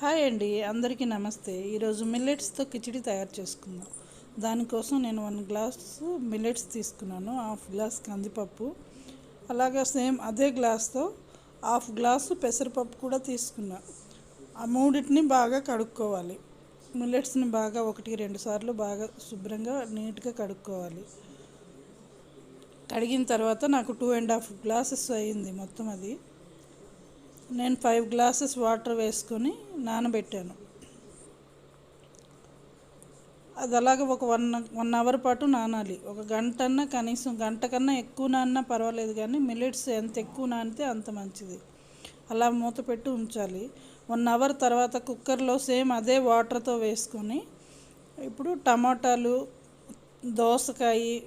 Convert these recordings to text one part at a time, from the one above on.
Hi అండి అందరికీ నమస్తే. ఈరోజు మిల్లెట్స్తో కిచిడి తయారు చేసుకుందాం. దానికోసం నేను వన్ గ్లాస్ మిల్లెట్స్ తీసుకున్నాను హాఫ్ గ్లాస్ కందిపప్పు అలాగే సేమ్ అదే గ్లాస్తో హాఫ్ గ్లాసు పెసరపప్పు కూడా తీసుకున్నా. ఆ మూడింటిని బాగా కడుక్కోవాలి. మిల్లెట్స్ని బాగా ఒకటి రెండు సార్లు బాగా శుభ్రంగా నీట్గా కడుక్కోవాలి. కడిగిన తర్వాత నాకు టూ అండ్ హాఫ్ గ్లాసెస్ అయ్యింది మొత్తం అది. నేను ఫైవ్ గ్లాసెస్ వాటర్ వేసుకొని నానబెట్టాను. అది అలాగే ఒక వన్ వన్ అవర్ పాటు నానాలి. ఒక గంట అన్నా కనీసం గంట కన్నా ఎక్కువ నానినా పర్వాలేదు కానీ మిల్లెట్స్ ఎంత ఎక్కువ నానితే అంత మంచిది. అలా మూత పెట్టి ఉంచాలి. వన్ అవర్ తర్వాత కుక్కర్లో సేమ్ అదే వాటర్తో వేసుకొని ఇప్పుడు టమాటాలు దోసకాయ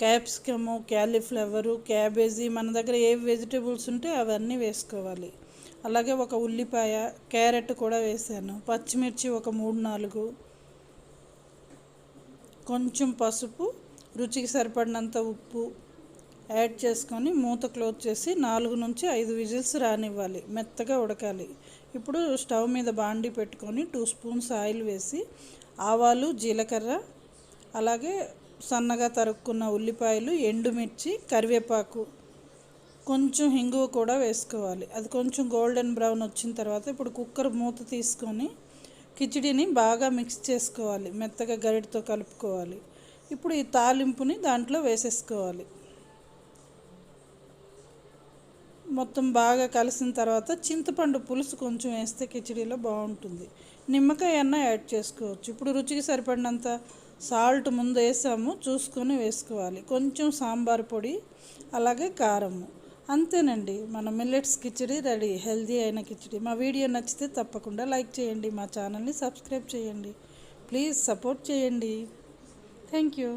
క్యాప్సికము క్యాలీఫ్లవరు క్యాబేజీ మన దగ్గర ఏ వెజిటేబుల్స్ ఉంటే అవన్నీ వేసుకోవాలి. అలాగే ఒక ఉల్లిపాయ క్యారెట్ కూడా వేసాను. పచ్చిమిర్చి ఒక మూడు నాలుగు. కొంచెం పసుపు రుచికి సరిపడినంత ఉప్పు యాడ్ చేసుకొని మూత క్లోజ్ చేసి నాలుగు నుంచి ఐదు విజిల్స్ రానివ్వాలి. మెత్తగా ఉడకాలి. ఇప్పుడు స్టవ్ మీద బాండి పెట్టుకొని టూ స్పూన్స్ ఆయిల్ వేసి ఆవాలు జీలకర్ర అలాగే సన్నగా తరుక్కున్న ఉల్లిపాయలు ఎండుమిర్చి కరివేపాకు కొంచెం హింగువ కూడా వేసుకోవాలి. అది కొంచెం గోల్డెన్ బ్రౌన్ వచ్చిన తర్వాత ఇప్పుడు కుక్కర్ మూత తీసుకొని కిచిడిని బాగా మిక్స్ చేసుకోవాలి. మెత్తగా గరిటతో కలుపుకోవాలి. ఇప్పుడు ఈ తాలింపుని దాంట్లో వేసేసుకోవాలి. మొత్తం బాగా కలిసిన తర్వాత చింతపండు పులుసు కొంచెం వేస్తే కిచిడీలో బాగుంటుంది. నిమ్మకాయ అన్న యాడ్ చేసుకోవచ్చు. ఇప్పుడు రుచికి సరిపడినంత సాల్ట్ ముందు వేసాము చూసుకొని వేసుకోవాలి. కొంచెం సాంబార్ పొడి అలాగే కారము. అంతేనండి. మన మిల్లెట్స్ కిచిడి రెడీ హెల్దీ అయిన కిచడీ. మా వీడియో నచ్చితే తప్పకుండా లైక్ చేయండి మా ఛానల్ని సబ్స్క్రైబ్ చేయండి. ప్లీజ్ సపోర్ట్ చేయండి. Thank you.